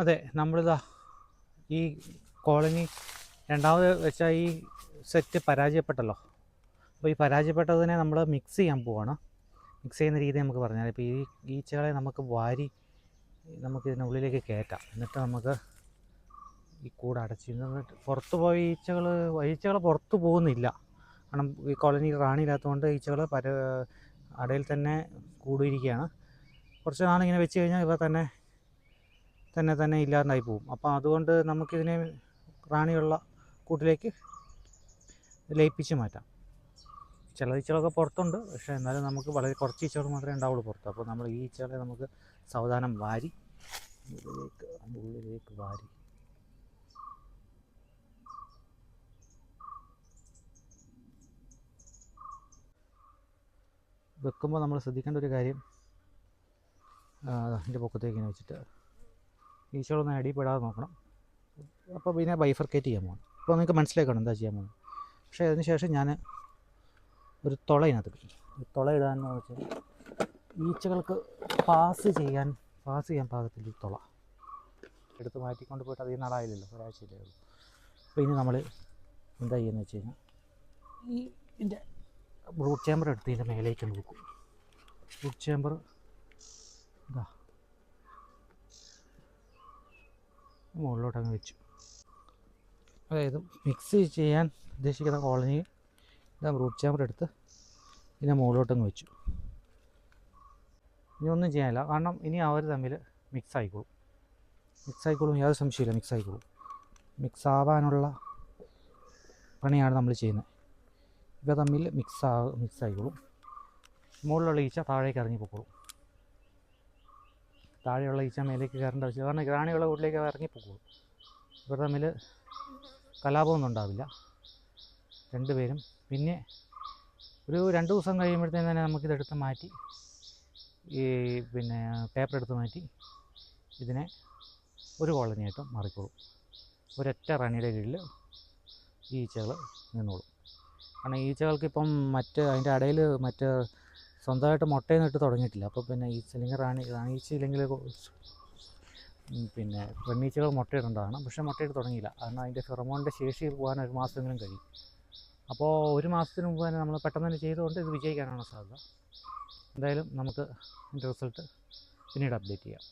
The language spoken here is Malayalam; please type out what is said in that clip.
അതെ നമ്മളിതാ ഈ കോളനി രണ്ടാമത് വെച്ച ഈ സെറ്റ് പരാജയപ്പെട്ടല്ലോ. അപ്പോൾ ഈ പരാജയപ്പെട്ടതിനെ നമ്മൾ മിക്സ് ചെയ്യാൻ പോവാണ്. മിക്സ് ചെയ്യുന്ന രീതി നമുക്ക് പറഞ്ഞാൽ ഇപ്പോൾ ഈ ഈച്ചകളെ നമുക്ക് വാരി നമുക്ക് ഉള്ളിലേക്ക് കയറ്റാം എന്നിട്ട് നമുക്ക് ഈ കൂട് അടച്ച് പുറത്ത് പോയ ഈച്ചകൾ ഈച്ചകൾ പുറത്ത് പോകുന്നില്ല. കാരണം ഈ കോളനി റാണിയില്ലാത്തതുകൊണ്ട് ഈച്ചകൾ പര അടയിൽ തന്നെ കൂടിയിരിക്കുകയാണ്. കുറച്ച് നാളിങ്ങനെ വെച്ച് കഴിഞ്ഞാൽ ഇവ തന്നെ തന്നെ തന്നെ ഇല്ലാതായി പോകും. അപ്പോൾ അതുകൊണ്ട് നമുക്കിതിനെ റാണിയുള്ള കൂട്ടിലേക്ക് ലയിപ്പിച്ച് മാറ്റാം. ചില ഈച്ചകളൊക്കെ പുറത്തുണ്ട്. പക്ഷേ എന്നാലും നമുക്ക് വളരെ കുറച്ച് ഈച്ചകൾ മാത്രമേ ഉണ്ടാവുള്ളൂ പുറത്ത്. അപ്പോൾ നമ്മൾ ഈ ഈച്ചകളെ നമുക്ക് സാവധാനം വാരി ഉള്ളിലേക്ക് ഉള്ളിലേക്ക് വാരി. വെക്കുമ്പോൾ നമ്മൾ ശ്രദ്ധിക്കേണ്ട ഒരു കാര്യം അതിന്റെ പൊക്കത്തേക്ക് ഇങ്ങനെ വെച്ചിട്ട് ഈച്ചകളൊന്നും അടിപ്പെടാതെ നോക്കണം. അപ്പോൾ പിന്നെ ബൈഫർക്കേറ്റ് ചെയ്യാൻ പോകണം അപ്പോൾ നിങ്ങൾക്ക് മനസ്സിലാക്കണം എന്താ ചെയ്യാൻ പോകുന്നത്. പക്ഷേ അതിന് ശേഷം ഞാൻ ഒരു തുള ഇതിനകത്ത് ഒരു തുള ഇടാന്ന് വെച്ചാൽ ഈച്ചകൾക്ക് പാസ് ചെയ്യാൻ പാസ് ചെയ്യാൻ പാകത്തിൽ തുള എടുത്ത് മാറ്റിക്കൊണ്ട് പോയിട്ട് അധികം നാളായില്ലല്ലോ ഒരാഴ്ചയിലേ ഉള്ളൂ. അപ്പോൾ ഇനി നമ്മൾ എന്താ ചെയ്യുന്നത് വെച്ച് കഴിഞ്ഞാൽ ഈ ഇതിന്റെ ബ്രൂട്ട് ചേമ്പർ എടുത്ത് ഇതിന്റെ മേലേക്ക് നോക്കും ബ്രൂട്ട് ചേമ്പർ ഇതാ. മുകളിലോട്ട് അങ്ങ് വെച്ചു. അതായത് മിക്സ് ചെയ്യാൻ ഉദ്ദേശിക്കുന്ന കോളനി ഇതാ റൂട്ട് ചാമ്പർ എടുത്ത് ഇതിനെ മുകളിലോട്ടങ്ങ് വെച്ചു. ഇനി ഒന്നും ചെയ്യാനില്ല. കാരണം ഇനി അവർ തമ്മിൽ മിക്സ് ആയിക്കോളും. മിക്സ് ആയിക്കോളും യാതൊരു സംശയമില്ല മിക്സ് ആയിക്കോളും. മിക്സ് ആവാനുള്ള പണിയാണ് നമ്മൾ ചെയ്യുന്നത്. ഇവ തമ്മിൽ മിക്സ് ആ മിക്സ് ആയിക്കോളും. മുകളിലുള്ള ഈച്ച താഴേക്ക് ഇറങ്ങി പൊക്കോളും. താഴെയുള്ള ഈച്ച മേലേക്ക് കയറേണ്ട ആവശ്യം കാരണം ഗ്രാണിയുള്ള വീട്ടിലേക്ക് ഇറങ്ങി ഇറങ്ങിപ്പോകും. ഇവർ തമ്മിൽ കലാപമൊന്നും ഉണ്ടാവില്ല. രണ്ടുപേരും പിന്നെ ഒരു രണ്ട് ദിവസം കഴിയുമ്പോഴത്തേന് തന്നെ നമുക്കിതെടുത്ത് മാറ്റി ഈ പിന്നെ പേപ്പർ എടുത്ത് മാറ്റി ഇതിനെ ഒരു കോളനിയായിട്ട് മാറിക്കോളും. ഒരൊറ്റ റാണിയുടെ കീഴിൽ ഈ ഈച്ചകൾ നിന്നോളും. കാരണം ഈച്ചകൾക്ക് ഇപ്പം മറ്റ് അതിന്റെ ഇടയിൽ മറ്റ് സ്വന്തമായിട്ട് മുട്ടയൊന്നും ഇട്ട് തുടങ്ങിയിട്ടില്ല. അപ്പോൾ പിന്നെ ഈ അല്ലെങ്കിൽ റാണി റാണി ഈച്ച ഇല്ലെങ്കിൽ പിന്നെ പെണ്ണീച്ചകൾ മുട്ടയിടേണ്ടതാണ്. പക്ഷേ മുട്ടയിട്ട് തുടങ്ങിയില്ല. കാരണം അതിന്റെ ഫെറമോണിന്റെ ശേഷി പോകാൻ ഒരു മാസമെങ്കിലും കഴിയും. അപ്പോൾ ഒരു മാസത്തിന് മുമ്പ് തന്നെ നമ്മൾ പെട്ടെന്ന് തന്നെ ചെയ്തുകൊണ്ട് ഇത് വിജയിക്കാനാണ് സാധ്യത. എന്തായാലും നമുക്ക് ഇതിന്റെ റിസൾട്ട് പിന്നീട് അപ്ഡേറ്റ് ചെയ്യാം.